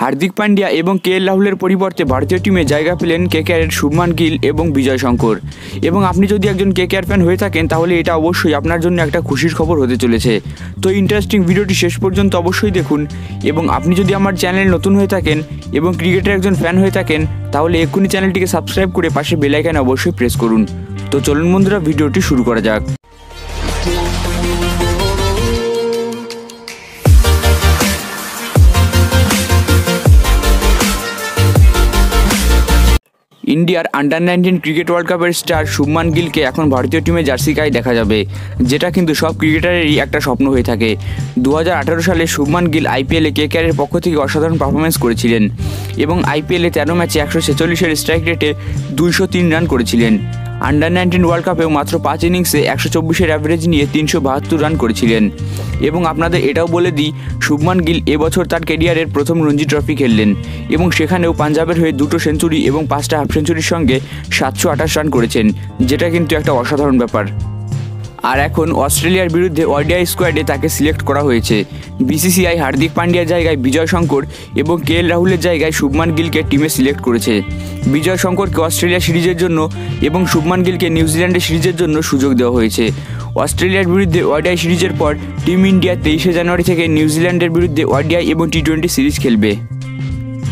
হার্দিক পান্ডিয়া এবং কে এল রাহুলের পরিবর্তে ভারতীয় টিমে জায়গা পেলেন কেকেআরের শুভমান গিল এবং বিজয় শঙ্কর। এবং আপনি যদি একজন কেকেআর ফ্যান হয়ে থাকেন, তাহলে এটা অবশ্যই আপনার জন্য একটা খুশির খবর হতে চলেছে। তো ইন্টারেস্টিং ভিডিওটি শেষ পর্যন্ত অবশ্যই দেখুন এবং আপনি যদি আমার চ্যানেল নতুন হয়ে থাকেন এবং ক্রিকেটের একজন ফ্যান হয়ে থাকেন, তাহলে এক্ষুনি চ্যানেলটিকে সাবস্ক্রাইব করে পাশে বেলাইকানে অবশ্যই প্রেস করুন। তো চলুন বন্ধুরা, ভিডিওটি শুরু করা যাক। ইন্ডিয়ার আন্ডার নাইনটিন ক্রিকেট ওয়ার্ল্ড কাপের স্টার শুভমান গিলকে এখন ভারতীয় টিমে জার্সি গায়ে দেখা যাবে, যেটা কিন্তু সব ক্রিকেটারেরই একটা স্বপ্ন হয়ে থাকে। দু হাজার আঠেরো সালে শুভমান গিল আইপিএলে কেকেআরের পক্ষ থেকে অসাধারণ পারফরমেন্স করেছিলেন এবং আইপিএলে তেরো ম্যাচে একশো ছেচল্লিশের স্ট্রাইক রেটে দুইশো তিন রান করেছিলেন। আন্ডার নাইনটিন ওয়ার্ল্ড কাপেও মাত্র পাঁচ ইনিংসে একশো চব্বিশের অ্যাভারেজ নিয়ে তিনশো বাহাত্তর রান করেছিলেন। এবং আপনাদের এটাও বলে দিই, শুভমান গিল এবছর তার কেরিয়ারের প্রথম রঞ্জি ট্রফি খেললেন। এবং সেখানেও পাঞ্জাবের হয়ে দুটো সেঞ্চুরি এবং পাঁচটা হাফ সেঞ্চুরির সঙ্গে সাতশো আঠাশ রান করেছেন, যেটা কিন্তু একটা অসাধারণ ব্যাপার। আর এখন অস্ট্রেলিয়ার বিরুদ্ধে ওয়াইডিআই স্কোয়াডে তাকে সিলেক্ট করা হয়েছে। বিসিসিআই হার্দিক পান্ডিয়ার জায়গায় বিজয় শঙ্কর এবং কে এল রাহুলের জায়গায় শুভমান গিলকে টিমে সিলেক্ট করেছে। বিজয় শঙ্করকে অস্ট্রেলিয়া সিরিজের জন্য এবং শুভমান গিলকে নিউজিল্যান্ডের সিরিজের জন্য সুযোগ দেওয়া হয়েছে। অস্ট্রেলিয়ার বিরুদ্ধে ওয়াইডিআই সিরিজের পর টিম ইন্ডিয়া তেইশে জানুয়ারি থেকে নিউজিল্যান্ডের বিরুদ্ধে ওয়াইডিআই এবং টি টোয়েন্টি সিরিজ খেলবে।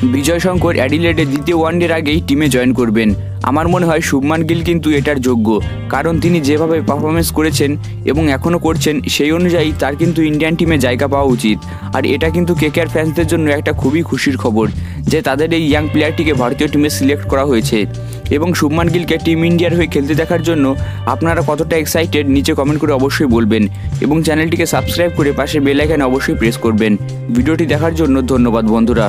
বিজয় শঙ্কর অ্যাডিলেডে দ্বিতীয় ওয়ানডের আগেই টিমে জয়েন করবেন। আমার মনে হয় শুভমান গিল কিন্তু এটার যোগ্য, কারণ তিনি যেভাবে পারফরমেন্স করেছেন এবং এখনও করছেন, সেই অনুযায়ী তার কিন্তু ইন্ডিয়ান টিমে জায়গা পাওয়া উচিত। আর এটা কিন্তু কেকেআর ফ্যান্সদের জন্য একটা খুবই খুশির খবর, যে তাদের এই ইয়াং প্লেয়ারটিকে ভারতীয় টিমে সিলেক্ট করা হয়েছে। এবং শুভমান গিলকে টিম ইন্ডিয়ার হয়ে খেলতে দেখার জন্য আপনারা কতটা এক্সাইটেড নিচে কমেন্ট করে অবশ্যই বলবেন। এবং চ্যানেলটিকে সাবস্ক্রাইব করে পাশে বেল আইকনে অবশ্যই প্রেস করবেন। ভিডিওটি দেখার জন্য ধন্যবাদ বন্ধুরা।